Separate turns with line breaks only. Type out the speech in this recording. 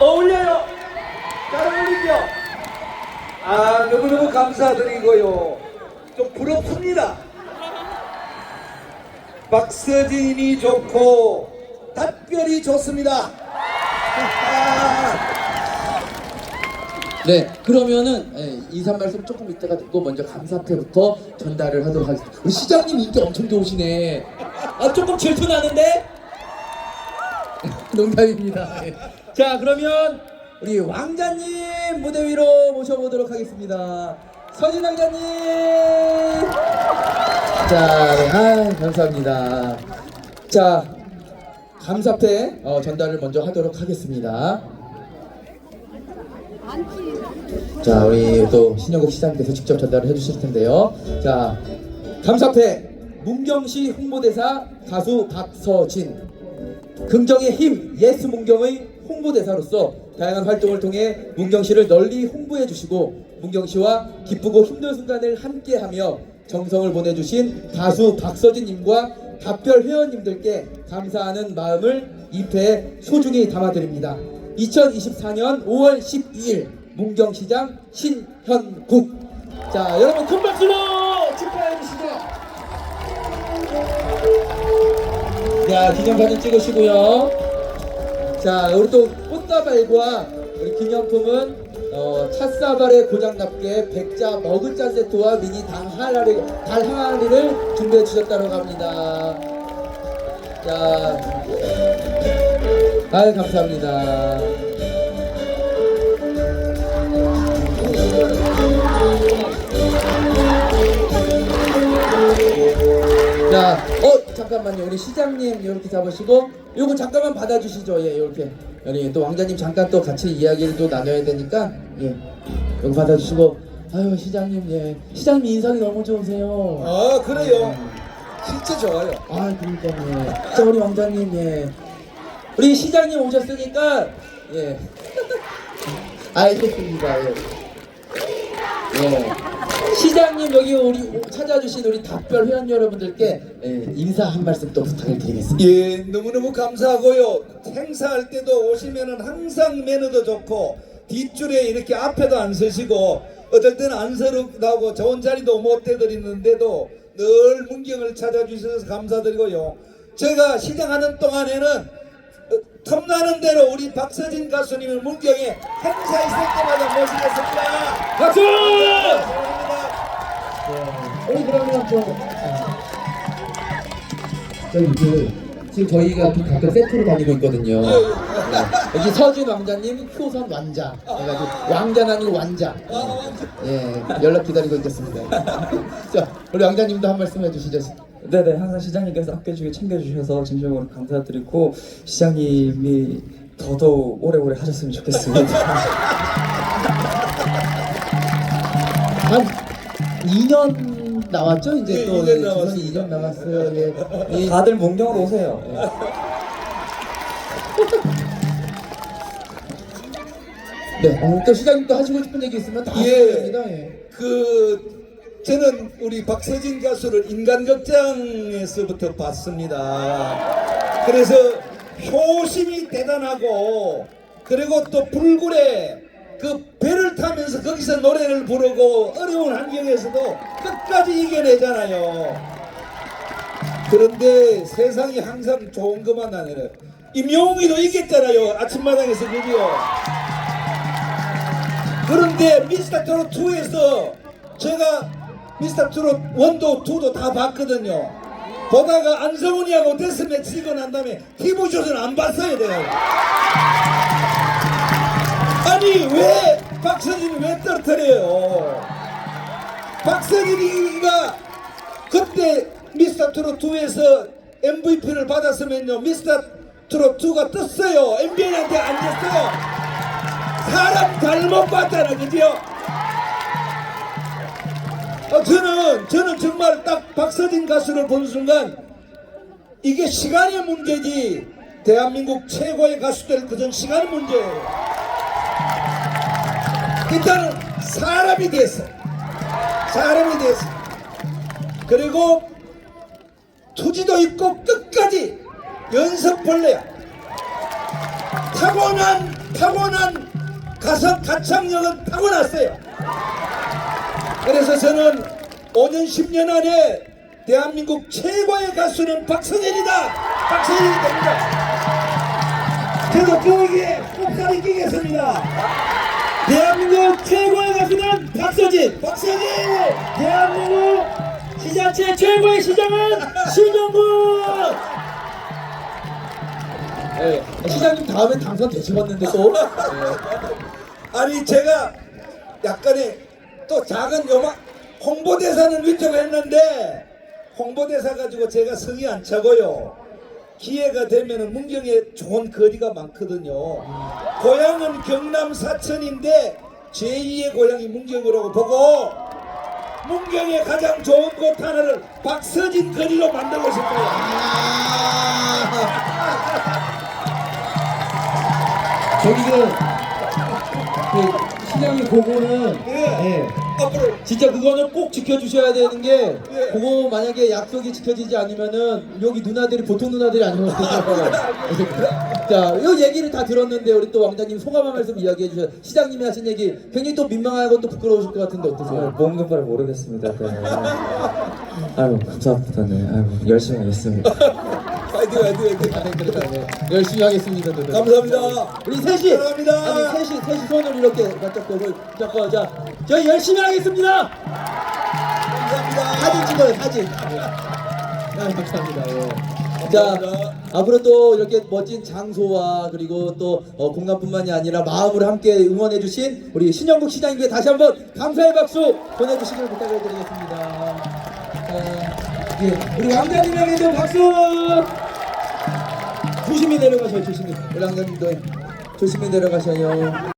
어울려요. 잘 어울리죠? 아, 너무너무 감사드리고요. 좀 부럽습니다. 박서진이 좋고, 답변이 좋습니다. 아,
네, 그러면은 예, 인사 말씀 조금 이따가 듣고 먼저 감사패부터 전달을 하도록 하겠습니다. 우리 시장님 인기 엄청 좋으시네. 아 조금 질투 나는데? 농담입니다. 예. 자, 그러면 우리 왕자님 무대 위로 모셔보도록 하겠습니다. 서진 왕자님. 자, 네, 아, 감사합니다. 자, 감사패 어, 전달을 먼저 하도록 하겠습니다. 자, 우리 또 신영국 시장님께서 직접 전달을 해주실 텐데요. 자, 감사패 문경시 홍보대사 가수 박서진 긍정의 힘 예스 문경의 홍보대사로서 다양한 활동을 통해 문경시를 널리 홍보해 주시고 문경시와 기쁘고 힘든 순간을 함께하며 정성을 보내주신 가수 박서진님과 각별 회원님들께 감사하는 마음을 입회에 소중히 담아드립니다. 2024년 5월 12일 문경시장 신현국 자 여러분 큰 박수로 축하해 주시죠. 자 기념 사진 찍으시고요. 자 우리 또 꽃다발과 우리 기념품은 어, 찻사발의 고장납게 백자 머그잔 세트와 미니 달 항아리, 달 항아리를 준비해 주셨다고 합니다. 자, 아유 감사합니다. 잠깐만요. 우리 시장님 이렇게 잡으시고 요거 잠깐만 받아주시죠. 예, 이렇게. 우리 또 왕자님 잠깐 또 같이 이야기를 또 나눠야 되니까 예, 요거 받아주시고. 아유 시장님 예, 시장님 인상이 너무 좋으세요.
아, 그래요. 진짜 좋아요.
아 그러니까요. 자 우리 왕자님 예, 우리 시장님 오셨으니까 예, 알겠습니다. 예. 예. 시장님 여기 우리 찾아주신 우리 답별 회원 여러분들께 예, 인사 한 말씀 또 부탁을 드리겠습니다.
예, 너무너무 감사하고요. 행사할 때도 오시면은 항상 매너도 좋고 뒷줄에 이렇게 앞에도 안 서시고 어떨 때는 안쓰럽다고 좋은 자리도 못 해드리는데도 늘 문경을 찾아주셔서 감사드리고요. 제가 시장하는 동안에는 어, 틈나는 대로 우리 박서진 가수님을 문경에 행사 있을 때마다 모시겠습니다.
박수! 우리 그러면 좀 저기 그 지금 저희가 그 각각 세트로 다니고 있거든요. 네. 여기 서진 왕자님, 효선 왕자. 그래가지고 왕자는 아니고 왕자. 예, 연락 기다리고 있겠습니다. 자, 우리 왕자님도 한 말씀 해주시죠.
네네 항상 시장님께서 아껴주게 챙겨주셔서 진심으로 감사드리고 시장님이 더더욱 오래오래 하셨으면 좋겠습니다.
한 2년 나왔죠? 이제
예,
또
2년
예,
남았습니다.
주선이 2년 남았어요. 예. 이
다들 문경으로 오세요.
네, 어, 또 시장님 또 하시고 싶은 얘기 있으면 다
예.
하셔도 됩니다. 예.
그 저는 우리 박서진 가수를 인간극장에서부터 봤습니다. 그래서 효심이 대단하고 그리고 또 불굴에 그 배를 타면서 거기서 노래를 부르고 어려운 환경에서도 끝까지 이겨내잖아요. 그런데 세상이 항상 좋은 것만 아니라 임영웅이도 이겼잖아요. 아침마당에서 그죠. 그런데 미스터 트롯 2에서 제가 미스터 트롯 1도 2도 다 봤거든요. 보다가 안성훈이하고 데스매치 치고 난 다음에 티브쇼는 안 봤어요, 내가. 아니, 왜 박서진이 왜 떨어뜨려요? 박서진이가 그때 미스터 트롯 2에서 MVP를 받았으면요, 미스터 트롯 2가 떴어요. MBN한테 안 됐어요. 사람 잘못 봤잖아, 그죠? 어, 저는, 저는 정말 딱 박서진 가수를 본 순간, 이게 시간의 문제지, 대한민국 최고의 가수들 그전 시간의 문제예요. 일단은 사람이 됐어. 사람이 됐어. 그리고 투지도 있고 끝까지 연습 벌레야. 타고난 타고난 가성 가창력은 타고났어요. 그래서 저는 5년 10년 안에 대한민국 최고의 가수는 박성현이다. 박성현이 됩니다. 저도 그에게 꼭다리 끼겠습니다.
대한민국 최고의 가수는 박서진.
박성현!
대한민국 지자체 최고의 시장은 신영국. 네, 시장님 다음에 당선되시겠는데 또. 네.
아니 제가 약간의 또 작은 요만 홍보대사는 위촉했는데 홍보대사 가지고 제가 성이 안 차고요. 기회가 되면은 문경에 좋은 거리가 많거든요. 고향은 경남 사천인데 제2의 고향이 문경이라고 보고 문경의 가장 좋은 곳 하나를 박서진 거리로 만들고 싶어요.
저기 그, 그 시장님 그거는
예.
진짜 그거는 꼭 지켜주셔야 되는 게
예.
그거 만약에 약속이 지켜지지 않으면은 여기 누나들이 보통 누나들이 아니거든요. 자, 이 얘기를 다 들었는데 우리 또 왕자님 소감 한 말씀 이야기해 주셔. 시장님이 하신 얘기 굉장히 또 민망하고 또 부끄러우실 것 같은데 어떠세요?
몸금발을 모르겠습니다. 네. 아유 감사합니다. 네. 아유 열심히 하겠습니다.
화이팅 화이팅 화이팅.
아, 네, 그래요. 네. 열심히 하겠습니다. 네, 네.
감사합니다.
우리 셋이
사랑합니다.
아니 셋이 셋이 손을 이렇게 맞잡고 잡고 자 저희 열심히 하겠습니다.
감사합니다.
사진 찍어요 사진. 아, 감사합니다. 예. 자
감사합니다.
앞으로 또 이렇게 멋진 장소와 그리고 또 어, 공간뿐만이 아니라 마음으로 함께 응원해주신 우리 신영국 시장님께 다시 한번 감사의 박수 보내주시길 부탁드리겠습니다. 자, 예, 우리 왕자님에게도 박수. 조심히 내려가셔요 조심히 왕자님도 조심히 내려가셔요.